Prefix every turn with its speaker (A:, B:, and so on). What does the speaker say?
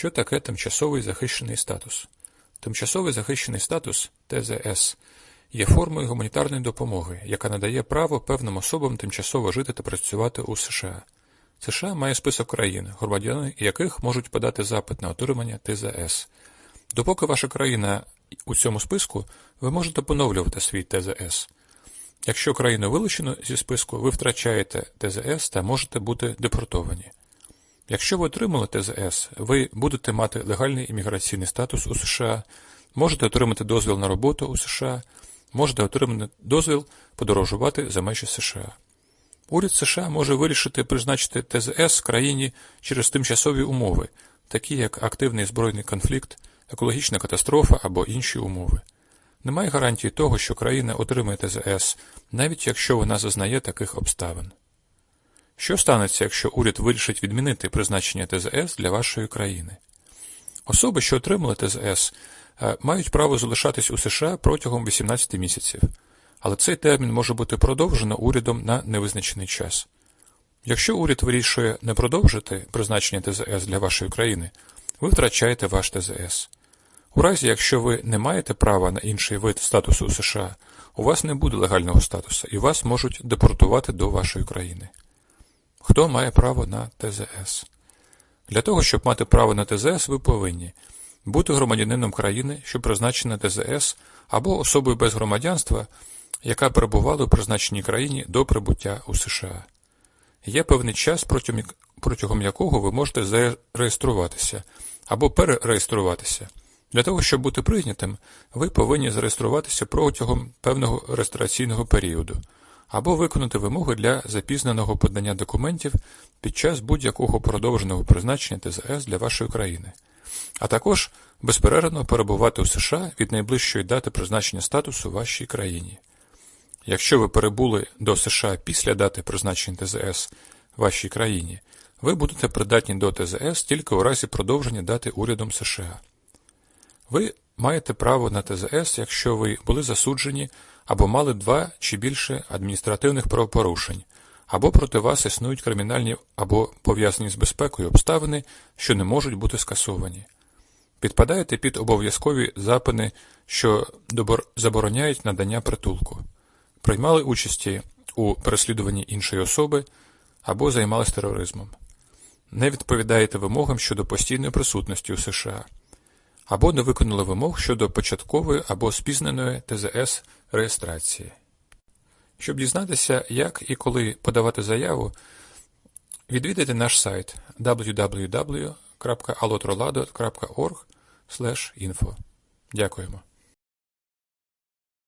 A: Що таке тимчасовий захищений статус? Тимчасовий захищений статус ТЗС є формою гуманітарної допомоги, яка надає право певним особам тимчасово жити та працювати у США. США має список країн, громадяни яких можуть подати запит на отримання ТЗС. Допоки ваша країна у цьому списку, ви можете поновлювати свій ТЗС. Якщо країну вилучено зі списку, ви втрачаєте ТЗС та можете бути депортовані. Якщо ви отримали ТЗС, ви будете мати легальний імміграційний статус у США, можете отримати дозвіл на роботу у США, можете отримати дозвіл подорожувати за межі США. Уряд США може вирішити призначити ТЗС країні через тимчасові умови, такі як активний збройний конфлікт, екологічна катастрофа або інші умови. Немає гарантії того, що країна отримає ТЗС, навіть якщо вона зазнає таких обставин. Що станеться, якщо уряд вирішить відмінити призначення ТЗС для вашої країни? Особи, що отримали ТЗС, е, мають право залишатись у США протягом 18 місяців, але цей термін може бути продовжено урядом на невизначений час. Якщо уряд вирішує не продовжити призначення ТЗС для вашої країни, ви втрачаєте ваш ТЗС. У разі, якщо ви не маєте права на інший вид статусу у США, у вас не буде легального статусу і вас можуть депортувати до вашої країни. Хто має право на ТЗС? Для того, щоб мати право на ТЗС, ви повинні бути громадянином країни, що призначена ТЗС, або особою без громадянства, яка перебувала у призначеній країні до прибуття у США. Є певний час, протягом якого ви можете зареєструватися або перереєструватися. Для того, щоб бути прийнятим, ви повинні зареєструватися протягом певного реєстраційного періоду або виконати вимоги для запізненого подання документів під час будь-якого продовженого призначення ТЗС для вашої країни, а також безперервно перебувати у США від найближчої дати призначення статусу вашій країні. Якщо ви перебули до США після дати призначення ТЗС вашій країні, ви будете придатні до ТЗС тільки у разі продовження дати урядом США. Ви маєте право на ТЗС, якщо ви були засуджені або мали два чи більше адміністративних правопорушень, або проти вас існують кримінальні або пов'язані з безпекою обставини, що не можуть бути скасовані. Підпадаєте під обов'язкові запини, що забороняють надання притулку, приймали участі у переслідуванні іншої особи або займалися тероризмом, не відповідаєте вимогам щодо постійної присутності у США або не виконали вимог щодо початкової або спізненої ТЗС реєстрації. Щоб дізнатися, як і коли подавати заяву, відвідайте наш сайт www.alotrolado.org. Дякуємо.